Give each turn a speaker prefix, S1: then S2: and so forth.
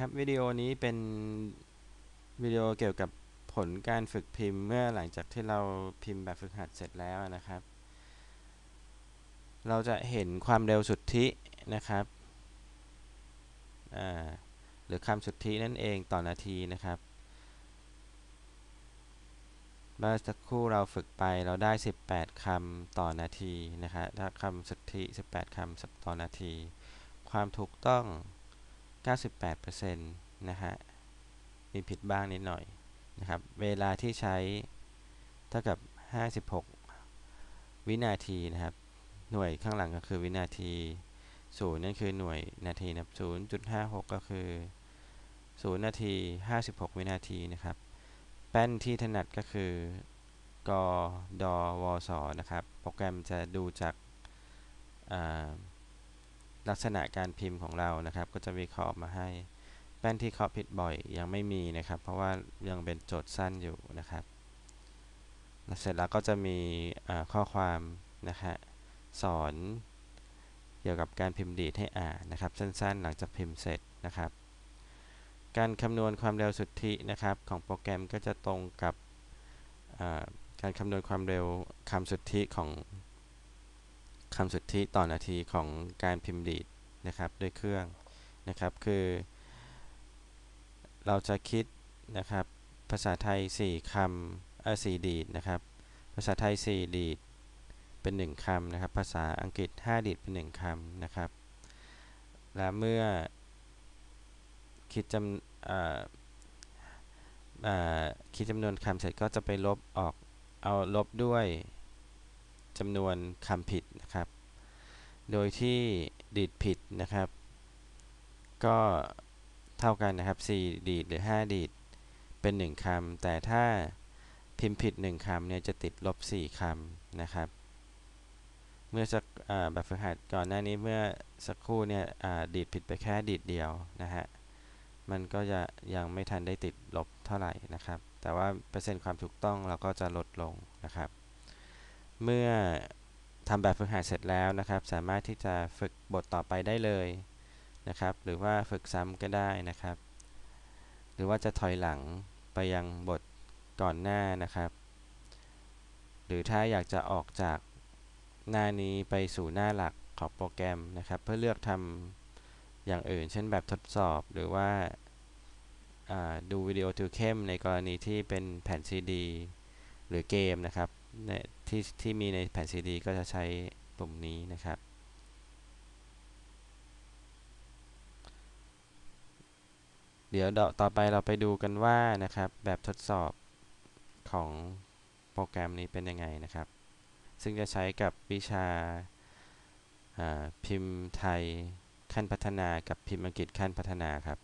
S1: ครับวิดีโอนี้เป็นวิดีโอเกี่ยวกับผลการฝึกพิมพ์เมื่อหลังจากที่เราพิมพ์แบบฝึกหัดเสร็จแล้วนะครับ เราจะเห็นความเร็วสุทธินะครับหรือคำสุทธินั่นเองต่อนาทีนะครับเมื่อสักครู่เราฝึกไปเราได้ 18 คำต่อนาทีนะครับถ้าคำสุทธิ 18 คำต่อนาที ความถูกต้อง 98%นะฮะ มีผิดบ้างนิดหน่อยนะครับ เวลาที่ใช้เท่ากับ 56 วินาทีนะครับ หน่วยข้างหลังก็คือวินาที0นั่นคือหน่วยนาทีนะ0.56 ก็คือ 0 นาที 56 วินาทีนะครับ แป้นที่ถนัดก็คือกดวสนะครับ โปรแกรมจะดูจาก ลักษณะการพิมพ์ของเรานะครับ ก็จะวิเคราะห์มาให้ แป้นที่เคาะผิดบ่อยยังไม่มีนะครับ เพราะว่ายังเป็นโจทย์สั้นอยู่นะครับเสร็จแล้วก็จะมีข้อความนะฮะสอนเกี่ยวกับการพิมพ์ดีดให้อ่านนะครับ สั้นๆ หลังจากพิมพ์เสร็จนะครับ การคำนวณความเร็วสุทธินะครับ ของโปรแกรมก็จะตรงกับการคำนวณความเร็วคำสุทธิของ คำสุทธิต่อนาทีของการพิมพ์ดีดนะครับด้วยเครื่องนะครับคือ เราจะคิดนะครับภาษาไทย 4คำเออ4ดีดนะครับภาษาไทย 4 ดีดเป็น 1คำนะครับ ภาษาอังกฤษ 5 ดีดเป็น 1คำนะครับ และเมื่อคิดจำคิดจำนวนคำเสร็จก็จะไปลบออกเอาลบด้วย จำนวนคำผิดนะครับ โดยที่ดีดผิดนะครับ ก็เท่ากันนะครับ 4 ดีดหรือ 5 ดีดเป็น 1คำแต่ถ้าพิมพ์ผิด 1 คำเนี่ยจะติดลบ 4 คำนะครับ เมื่อสักแบบฝึกหัดก่อนหน้านี้เมื่อสักครู่เนี่ยดีดผิดไปแค่ดีดเดียวนะฮะมันก็จะยังไม่ทันได้ติดลบเท่าไหร่นะครับ แต่ว่าเปอร์เซ็นต์ความถูกต้องเราก็จะลดลงนะครับ เมื่อทำแบบฝึกหัดเสร็จแล้วนะครับ สามารถที่จะฝึกบทต่อไปได้เลยนะครับ หรือว่าฝึกซ้ำก็ได้นะครับ หรือว่าจะถอยหลังไปยังบทก่อนหน้านะครับ หรือถ้าอยากจะออกจากหน้านี้ไปสู่หน้าหลักของโปรแกรมนะครับ เพื่อเลือกทำอย่างอื่น เช่นแบบทดสอบหรือว่าดูวิดีโอทูเข้มในกรณีที่เป็นแผ่นซีดี หรือเกมนะครับ ที่ที่มีในแผ่นซีดีก็จะใช้ปุ่มนี้นะครับ เดี๋ยวต่อไปเราไปดูกันว่านะครับ แบบทดสอบของโปรแกรมนี้เป็นยังไงนะครับ ซึ่งจะใช้กับวิชาพิมพ์ไทยขั้นพัฒนากับพิมพ์อังกฤษขั้นพัฒนาครับ